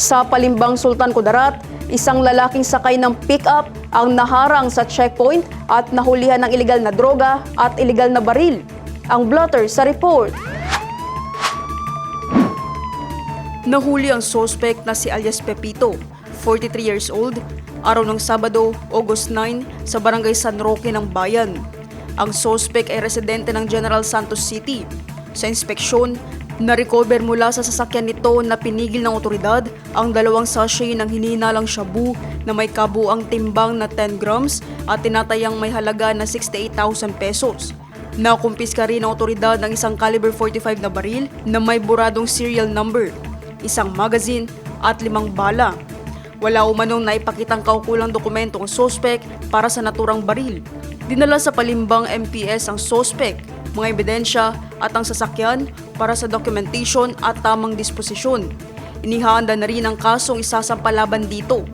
Sa Palimbang Sultan Kudarat, isang lalaking sakay ng pick-up ang naharang sa checkpoint at nahulihan ng ilegal na droga at ilegal na baril. Ang blotter sa report. Nahuli ang suspect na si alias Pepito, 43 years old, araw ng Sabado, August 9, sa barangay San Roque ng Bayan. Ang suspect ay residente ng General Santos City. Sa inspeksyon, na-recover mula sa sasakyan nito na pinigil ng otoridad ang dalawang sachet ng hinihinalang shabu na may kabuang timbang na 10 grams at tinatayang may halaga na 68,000 pesos. Nakumpiska rin ng otoridad ng isang caliber 45 na baril na may buradong serial number, isang magazine at limang bala. Wala umanong naipakitang kaukulang dokumento ang sospek para sa naturang baril. Dinala sa palimbang MPS ang sospek, mga ebidensya at ang sasakyan para sa documentation at tamang disposisyon. Inihanda na rin ang kasong isasampalaban dito